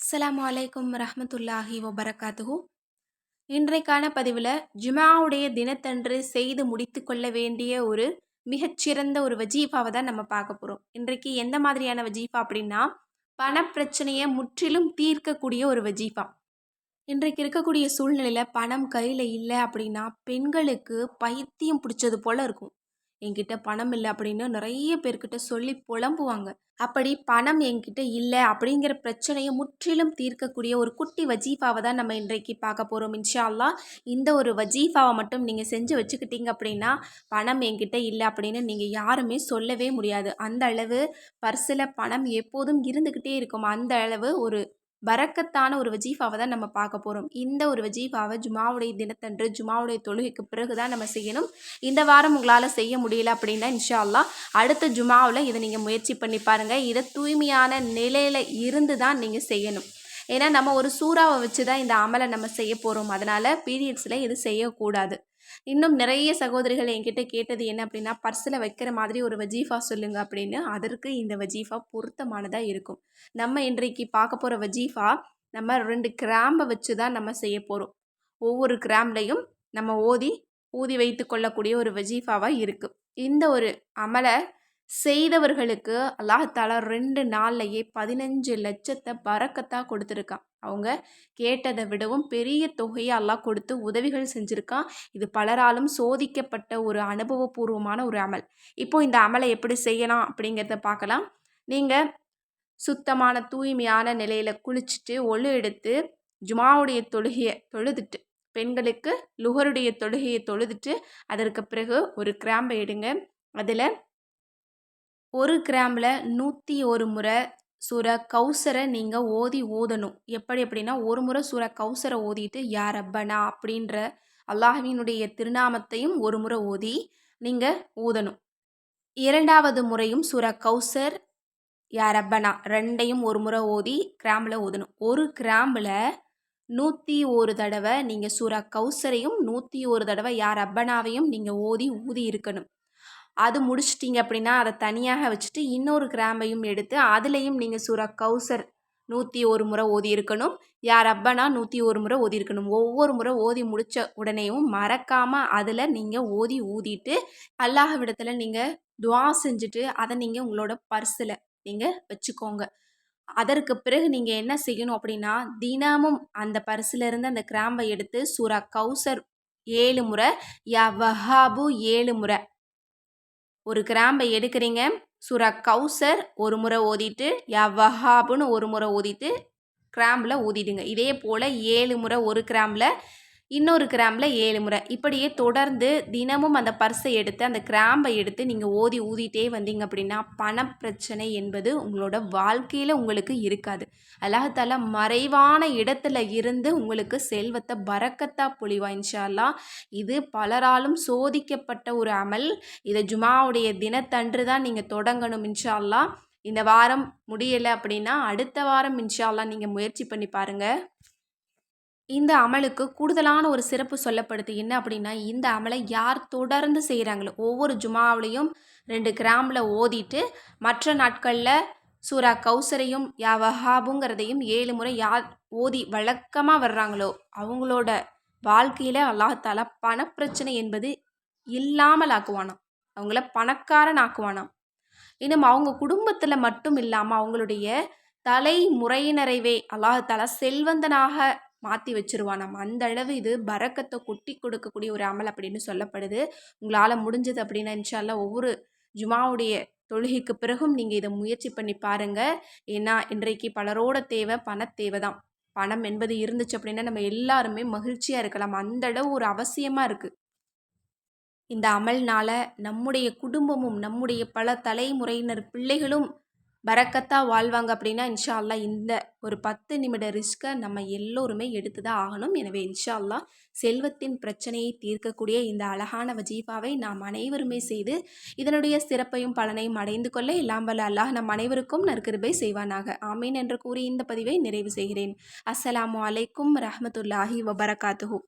அஸ்லாம் வலைக்கம் ரஹமத்துல்லாஹி வபரகாத்துஹு. இன்றைக்கான பதிவில் ஜுமாவுடைய தினத்தன்று செய்து முடித்து கொள்ள வேண்டிய ஒரு மிகச்சிறந்த ஒரு வஜீஃபாவை தான் நம்ம பார்க்க போகிறோம் இன்றைக்கு எந்த மாதிரியான வஜீஃபா அப்படின்னா பணப்பிரச்சனையை முற்றிலும் தீர்க்கக்கூடிய ஒரு வஜீஃபா. இன்றைக்கு இருக்கக்கூடிய சூழ்நிலையில் பணம் கையில் இல்லை அப்படின்னா பெண்களுக்கு பைத்தியம் பிடிச்சது போல் இருக்கும். என்கிட்ட பணம் இல்லை அப்படின்னு நிறைய பேர்கிட்ட சொல்லி புலம்புவாங்க. அப்படி பணம் என்கிட்ட இல்லை அப்படிங்கிற பிரச்சனையை முற்றிலும் தீர்க்கக்கூடிய ஒரு குட்டி வஜீஃபாவை தான் நம்ம இன்றைக்கு பார்க்க போகிறோம் இன்ஷால்லா இந்த ஒரு வஜீஃபாவை மட்டும் நீங்கள் செஞ்சு வச்சுக்கிட்டீங்க அப்படின்னா பணம் என்கிட்ட இல்லை அப்படின்னு நீங்கள் யாருமே சொல்லவே முடியாது. அந்த அளவு பர்ஸில் பணம் எப்போதும் இருந்துக்கிட்டே இருக்கும். அந்த அளவு ஒரு பரக்கத்தான ஒரு வஜீஃபாவை தான் நம்ம பார்க்க போகிறோம் இந்த ஒரு வஜீஃபாவை ஜுமாவுடைய தினத்தன்று ஜுமாவுடைய தொழுகைக்கு பிறகு தான் நம்ம செய்யணும். இந்த வாரம் உங்களால் செய்ய முடியல அப்படின்னா இன்ஷா அடுத்த ஜுமாவில் இதை நீங்கள் முயற்சி பண்ணி பாருங்கள் இதை தூய்மையான நிலையில் இருந்து தான் நீங்கள் செய்யணும். ஏன்னா நம்ம ஒரு சூறாவை வச்சு தான் இந்த அமலை நம்ம செய்ய போகிறோம் அதனால் பீரியட்ஸில் இது செய்யக்கூடாது. இன்னும் நிறைய சகோதரிகள் என்கிட்ட கேட்டது என்ன அப்படின்னா பர்ஸில் வைக்கிற மாதிரி ஒரு வஜீஃபா சொல்லுங்க அப்படின்னு. அதற்கு இந்த வஜீஃபா பொருத்தமானதாக இருக்கும். நம்ம இன்றைக்கு பார்க்க போகிற வஜீஃபா நம்ம ரெண்டு கிராம்பை வச்சு தான் நம்ம செய்ய போகிறோம் ஒவ்வொரு கிராம்லையும் நம்ம ஓதி ஊதி வைத்து கொள்ளக்கூடிய ஒரு வஜீஃபாவாக இருக்குது இந்த ஒரு அமலை செய்தவர்களுக்கு அல்லாஹால ரெண்டு நாள்லையே பதினஞ்சு லட்சத்தை பறக்கத்தாக கொடுத்துருக்கான் அவங்க கேட்டதை விடவும் பெரிய தொகையை அல்லாஹ் கொடுத்து உதவிகள் செஞ்சுருக்கான் இது பலராலும் சோதிக்கப்பட்ட ஒரு அனுபவபூர்வமான ஒரு அமல். இப்போ இந்த அமலை எப்படி செய்யலாம் அப்படிங்கிறத பார்க்கலாம். நீங்கள் சுத்தமான தூய்மையான நிலையில் குளிச்சுட்டு ஒழு எடுத்து ஜுமாவுடைய தொழுகையை தொழுதுட்டு பெண்களுக்கு லுகருடைய தொழுகையை தொழுதுட்டு அதற்கு பிறகு ஒரு கிராம்பை எடுங்க. அதில் ஒரு கிராமில் நூற்றி ஒரு முறை சுர கௌசரை நீங்கள் ஓதி ஓதணும். எப்படி அப்படின்னா ஒரு முறை சுர கௌசரை ஓதிட்டு யார் அப்பனா அப்படின்ற அல்லாஹவினுடைய திருநாமத்தையும் ஒரு முறை ஓதி நீங்கள் ஊதணும் இரண்டாவது முறையும் சுர கௌசர் யார் அப்பனா ரெண்டையும் ஒரு முறை ஓதி கிராம்பில் ஊதணும் ஒரு கிராம்பில் நூற்றி ஒரு தடவை நீங்கள் சுர கௌசரையும் நூற்றி ஒரு தடவை யார் அப்பனாவையும் நீங்கள் ஓதி ஊதி இருக்கணும். அது முடிச்சிட்டிங்க அப்படின்னா அதை தனியாக வச்சுட்டு இன்னொரு கிராம்பையும் எடுத்து அதுலேயும் நீங்கள் சூறா கௌசர் நூற்றி ஒரு முறை ஓதி இருக்கணும். யார் அப்பனா நூற்றி ஒரு முறை ஓதி இருக்கணும். ஒவ்வொரு முறை ஓதி முடித்த உடனேயும் மறக்காமல் அதில் நீங்கள் ஓதி ஊதிட்டு அல்லாஹ் விடத்தில் நீங்கள் துவா செஞ்சுட்டு அதை நீங்கள் உங்களோட பர்ஸில் நீங்கள் வச்சுக்கோங்க. அதற்கு பிறகு நீங்கள் என்ன செய்யணும் அப்படின்னா தினமும் அந்த பரிசிலிருந்து அந்த கிராம்பை எடுத்து சூரா கௌசர் ஏழு முறை யா வஹாபு ஏழு முறை ஒரு கிராம்பை எடுக்கிறீங்க. சுரா கௌசர் ஒரு முறை ஓதிட்டு யா வஹாபுன்னு ஒரு முறை ஓதிட்டு கிராம்பில் ஊதிடுங்க. இதே போல் ஏழு முறை ஒரு கிராம்பில் இன்னொரு கிராம்பில் ஏழு முறை. இப்படியே தொடர்ந்து தினமும் அந்த பர்ஸை எடுத்து அந்த கிராம்பை எடுத்து நீங்கள் ஓதி ஊதிட்டே வந்தீங்க அப்படின்னா பணப்பிரச்சனை என்பது உங்களோட வாழ்க்கையில் உங்களுக்கு இருக்காது. அல்லாஹால மறைவான இடத்துல இருந்து உங்களுக்கு செல்வத்தை பறக்கத்தா பொழிவா இன்ஷால்லா இது பலராலும் சோதிக்கப்பட்ட ஒரு அமல். இதை ஜுமாவுடைய தினத்தன்று தான் நீங்கள் தொடங்கணும் இன்ஷால்லா இந்த வாரம் முடியலை அப்படின்னா அடுத்த வாரம் இன்ஷால்லா நீங்கள் முயற்சி பண்ணி பாருங்கள் இந்த அமலுக்கு கூடுதலான ஒரு சிறப்பு சொல்லப்படுது. என்ன அப்படின்னா இந்த அமலை யார் தொடர்ந்து செய்கிறாங்களோ ஒவ்வொரு ஜுமாவிலையும் ரெண்டு கிராமில் ஓதிட்டு மற்ற நாட்களில் சூரா கௌசரையும் யா வஹாபுங்கிறதையும் ஏழு முறை யார் ஓதி வழக்கமாக வர்றாங்களோ அவங்களோட வாழ்க்கையில் அல்லாஹால பணப்பிரச்சனை என்பது இல்லாமல் ஆக்குவானாம் அவங்கள பணக்காரன் ஆக்குவானாம் இன்னும் அவங்க குடும்பத்தில் மட்டும் இல்லாமல் அவங்களுடைய தலைமுறையினரைவே அல்லாஹால செல்வந்தனாக மாற்றி வச்சுருவான் நம்ம அந்த அளவு இது பறக்கத்தை கொட்டி கொடுக்கக்கூடிய ஒரு அமல் அப்படின்னு சொல்லப்படுது. உங்களால் முடிஞ்சது அப்படின்னா இன்ஷால்லா ஒவ்வொரு ஜுமாவுடைய தொழுகைக்கு பிறகும் நீங்கள் இதை முயற்சி பண்ணி பாருங்கள் ஏன்னா இன்றைக்கு பலரோட தேவை பண தேவை தான். பணம் என்பது இருந்துச்சு அப்படின்னா நம்ம எல்லாருமே மகிழ்ச்சியாக இருக்கலாம். அந்த அளவு ஒரு அவசியமாக இருக்குது இந்த அமல்னால் நம்முடைய குடும்பமும் நம்முடைய பல தலைமுறையினர் பிள்ளைகளும் பறக்கத்தாக வாழ்வாங்க அப்படின்னா இன்ஷா அல்லா இந்த ஒரு பத்து நிமிட ரிஸ்க்கை நம்ம எல்லோருமே எடுத்து தான் ஆகணும். எனவே இன்ஷா அல்லா செல்வத்தின் பிரச்சனையை தீர்க்கக்கூடிய இந்த அழகான வஜீஃபாவை நாம் அனைவருமே செய்து இதனுடைய சிறப்பையும் பலனையும் அடைந்து கொள்ள எல்லாம் வல்ல அல்லாஹ் நம் அனைவருக்கும் நற்கிருபை செய்வானாக. ஆமீன் என்று கூறி இந்த பதிவை நிறைவு செய்கிறேன். அஸ்ஸலாமு அலைக்கும் ரஹமத்துல்லாஹி வபரகாத்துஹூ.